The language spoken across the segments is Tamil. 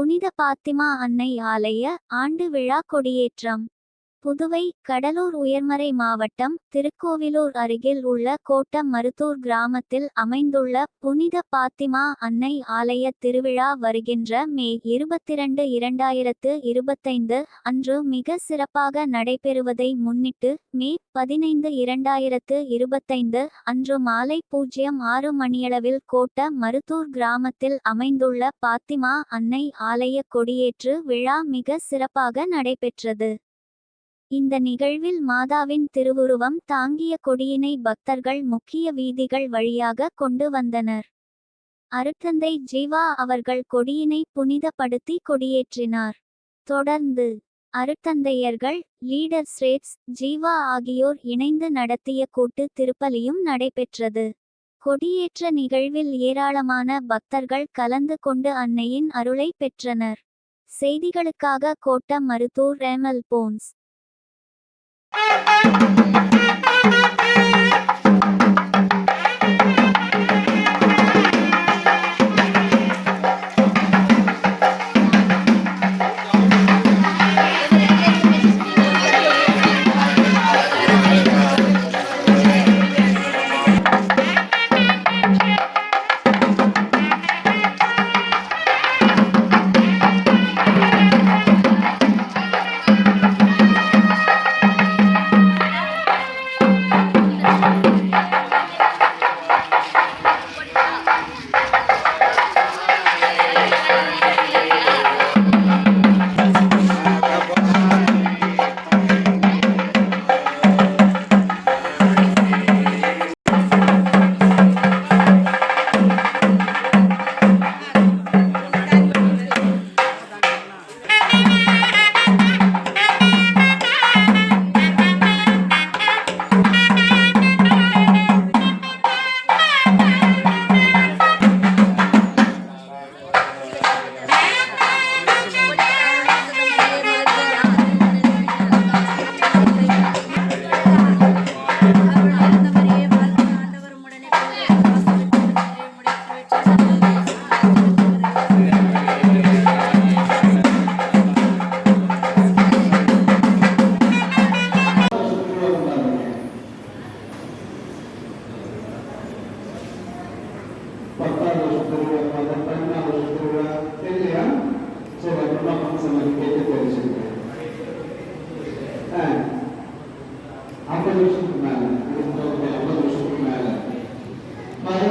புனித பாத்திமா அன்னை ஆலய ஆண்டு விழா கொடியேற்றம். புதுவை கடலூர் உயர்மறை மாவட்டம் திருக்கோவிலூர் அருகில் உள்ள கோட்டம் மருத்தூர் கிராமத்தில் அமைந்துள்ள புனித பாத்திமா அன்னை ஆலய திருவிழா வருகின்ற மே இருபத்திரண்டு இரண்டாயிரத்து இருபத்தைந்து அன்று மிக சிறப்பாக நடைபெறுவதை முன்னிட்டு மே பதினைந்து இரண்டாயிரத்து இருபத்தைந்து அன்று மாலை பூஜ்ஜியம் ஆறு மணியளவில் கோட்ட மருத்தூர் கிராமத்தில் அமைந்துள்ள பாத்திமா அன்னை ஆலய கொடியேற்று விழா மிக சிறப்பாக நடைபெற்றது. இந்த நிகழ்வில் மாதாவின் திருவுருவம் தாங்கிய கொடியினை பக்தர்கள் முக்கிய வீதிகள் வழியாக கொண்டு வந்தனர். அருத்தந்தை ஜீவா அவர்கள் கொடியினை புனிதப்படுத்தி கொடியேற்றினார். தொடர்ந்து அருத்தந்தையர்கள் லீடர் ஸ்ரேட்ஸ் ஜீவா ஆகியோர் இணைந்து நடத்திய கூட்டு திருப்பலியும் நடைபெற்றது. கொடியேற்ற நிகழ்வில் ஏராளமான பக்தர்கள் கலந்து கொண்டு அன்னையின் அருளை பெற்றனர். செய்திகளுக்காக கோட்டம் மருத்தூர் ரேமல் போன்ஸ். Thank you.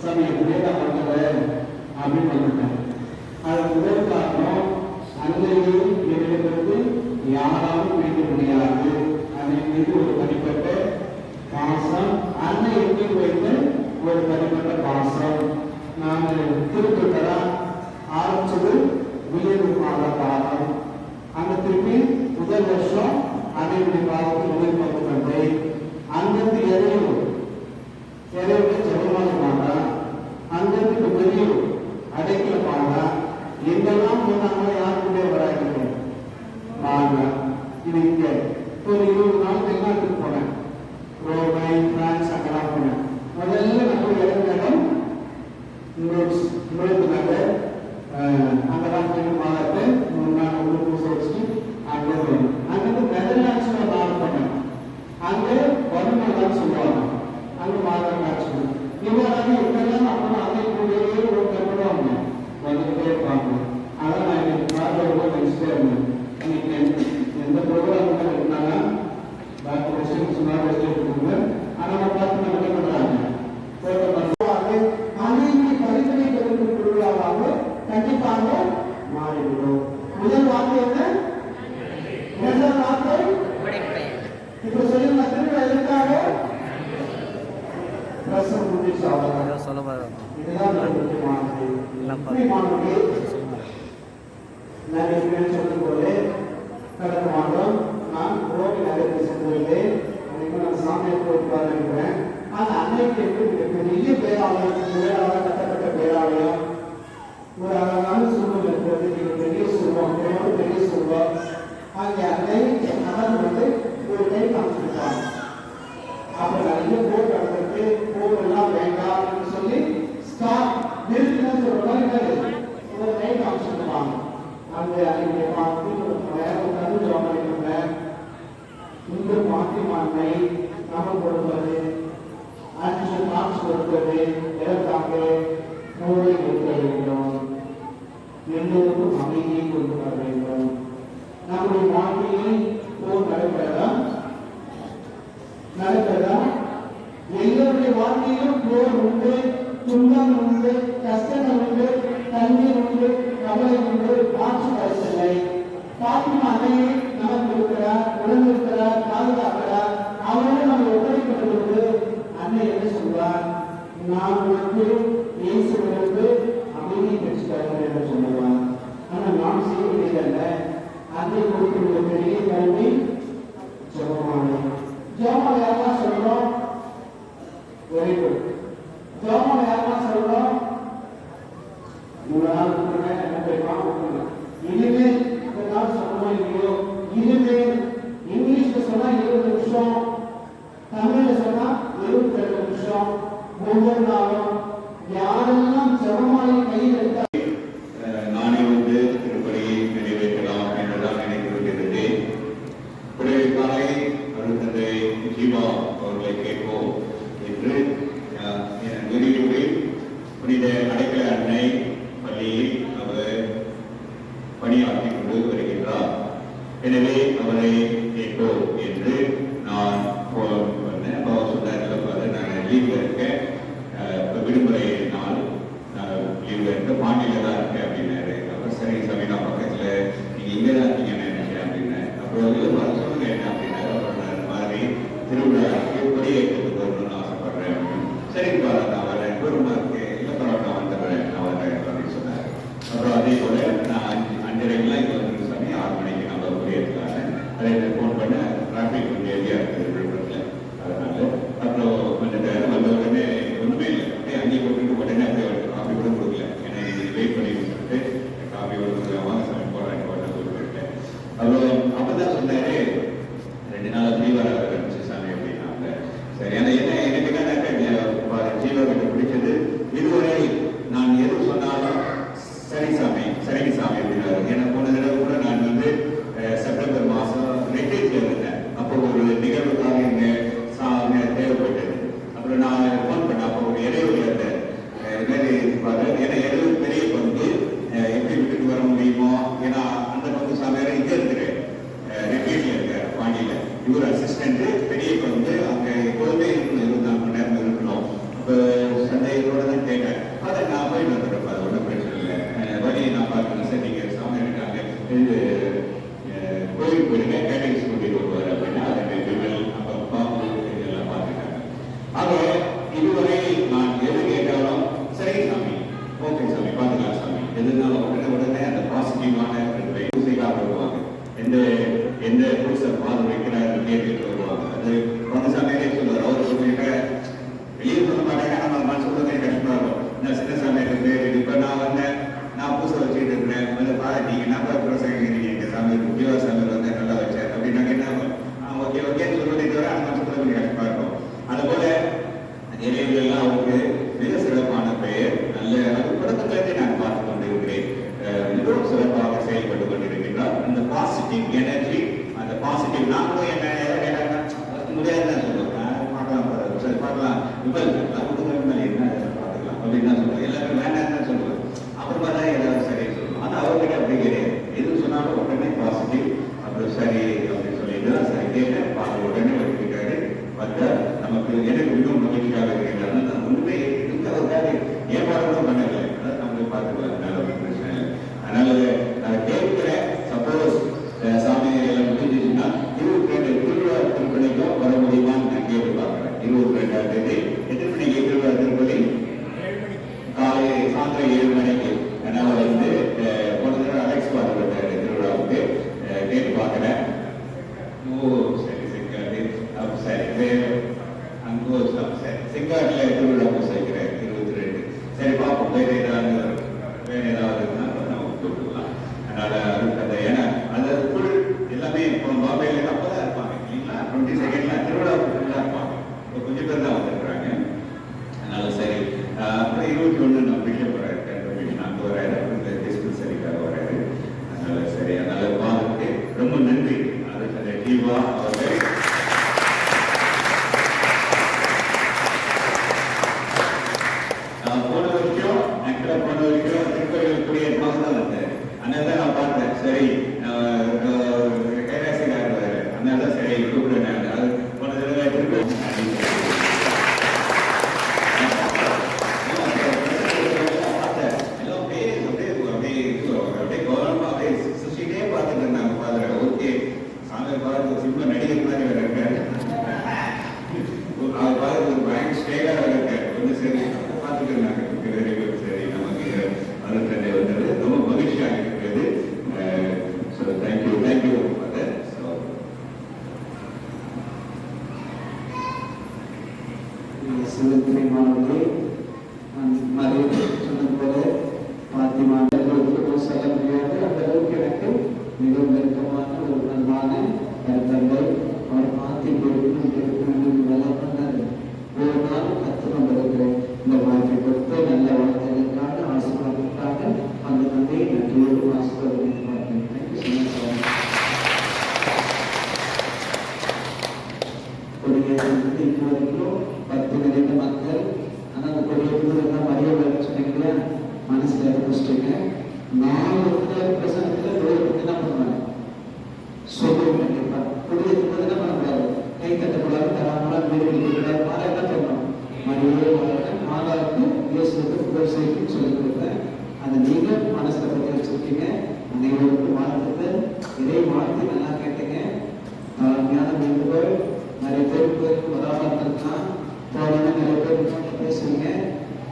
வச்சுட்டாரு சாமி எப்படியே தான் அப்படின்னு வந்துட்டேன் அதுக்கு முதல் காரணம் அன்னையும் என்னிடமிருந்து யாராலும் மீட்க முடியாது அன்னை மீது ஒரு தனிப்பட்ட பாசம் அன்னை எங்கே வைத்து ஒரு தனிப்பட்ட பாசம் நான் திருத்தொட்டரா ஆரம்பிச்சது வியர்வு மாத பாடம் அங்க திருப்பி முதல் வருஷம் அன்னையுடைய பாதத்தில் முதல் பங்கு அங்கத்து எதையும் அமைத்து கொடுப்பார் என்கிறேன் அந்த அன்னைக்கு மிகப்பெரிய பேராளர் பேராளர் கட்டப்பட்ட பேராலயம். ஒரு அழகான சூழல் இருக்கிறது. மிக பெரிய சொல்வம் மிகவும் பெரிய சொல்வம் அங்கே அன்னை என் வந்து ஒரு கை காமிச்சிருக்காங்க அப்புறம் நிறைய போர் நடந்திருக்கு? போர் எல்லாம் வேண்டாம் அப்படின்னு சொல்லி ஸ்டாப் நிறுத்தினு சொல்ற மாதிரி ஒரு மாற்றி கொடுத்தேன் கருது ஜோம் பண்ணிருந்தேன் மாற்றி மாட்டை பணம் கொடுப்பது அஞ்சு மார்க்ஸ் கொடுப்பது எதற்காக நூலை இருக்க வேண்டும். எல்லோருக்கும் அமைதியை கொண்டு வர வேண்டும். நம்முடைய வாழ்க்கையை போர் நடக்கிறதா? நடக்கிறதா? எல்லோருடைய வாழ்க்கையிலும் போர் உண்டு துன்பம் உண்டு கஷ்டம் உண்டு கண்ணீர் உண்டு கவலை உண்டு மாற்று கருத்தலை பாத்திமா அதையே நமக்கு இருக்கிறார் உடனிருக்க நான் உனக்கு இயேசுவிலிருந்து அமைதி பெற்று தருகிறேன் என்று சொல்லுவார் ஆனால் நாம் செய்வதில்லை. அதை கொடுக்கின்ற பெரிய கல்வி ஜபமான ஜபம் யாரெல்லாம் சொல்றோம்? வெரி ஜபம் யாரெல்லாம் சொல்றோம்? உங்களால் கொடுங்க என்ன தெரியுமா கொடுங்க இனிமே இந்த நாள் சொல்லணும் இல்லையோ? இனிமே இங்கிலீஷ்ல சொன்னா இருபது நிமிஷம் தமிழ்ல சொன்னா இருபத்தி ரெண்டு நிமிஷம். ஒவ்வொரு நாளும் யாரெல்லாம் ஜபமாலை கையில் விடுமுறை நாள் எங்கள் எந்த மாநில தான் இருக்கேன் நான் கூட என்ன முடியாது தான் சொல்லுவேன் பார்க்கலாம் சரி பார்க்கலாம் இப்போ மனசுல வச்சுட்டு நான் இருக்கிற பிரசனத்தில் தொழிலை பற்றி தான் பண்ணுவேன் சொல்லுவோம் கண்டிப்பாக தொழிலை பற்றி தான் கை தட்டக்கூடாது தராமலாம் மேற்கொள்ளக்கூடாது மாதா தான் சொல்லணும் மரியாதை வளர்க்க மாதாவுக்கு இயேசுக்கு விவசாயிக்கு சொல்லிக் கொடுத்தேன் அதை நீங்கள் மனசுல பற்றி வச்சுருக்கீங்க அனைவருக்கும் வாழ்த்துட்டு இதை வாழ்த்து நல்லா கேட்டீங்க தாழ்மையான வேண்டுகோள் நிறைய பேருக்கு வராமல் இருக்கலாம் போனவங்க நிறைய பேர் பேசுவீங்க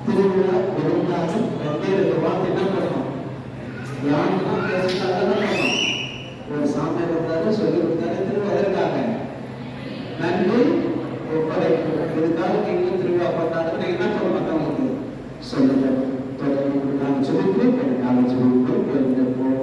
திருவிழா பெரும்பாலும் பக்தியில் ஒரு வார்த்தை என்ன பண்ணணும்? யாருன்னா பேசினாதான் ஒரு சாமி கொடுத்தாரு சொல்லி கொடுத்தாரு திரும்ப எதற்காக நன்றி ஒப்படைப்பு இதுக்காக நீங்க திருவிழா கொண்டாடுறது என்ன சொல்ல மாட்டாங்க சொல்லுங்க. தொடர்ந்து நான் சொல்லிக்கிறேன் நாங்கள் சொல்லிக்கிறோம் தெரிஞ்சிருப்போம்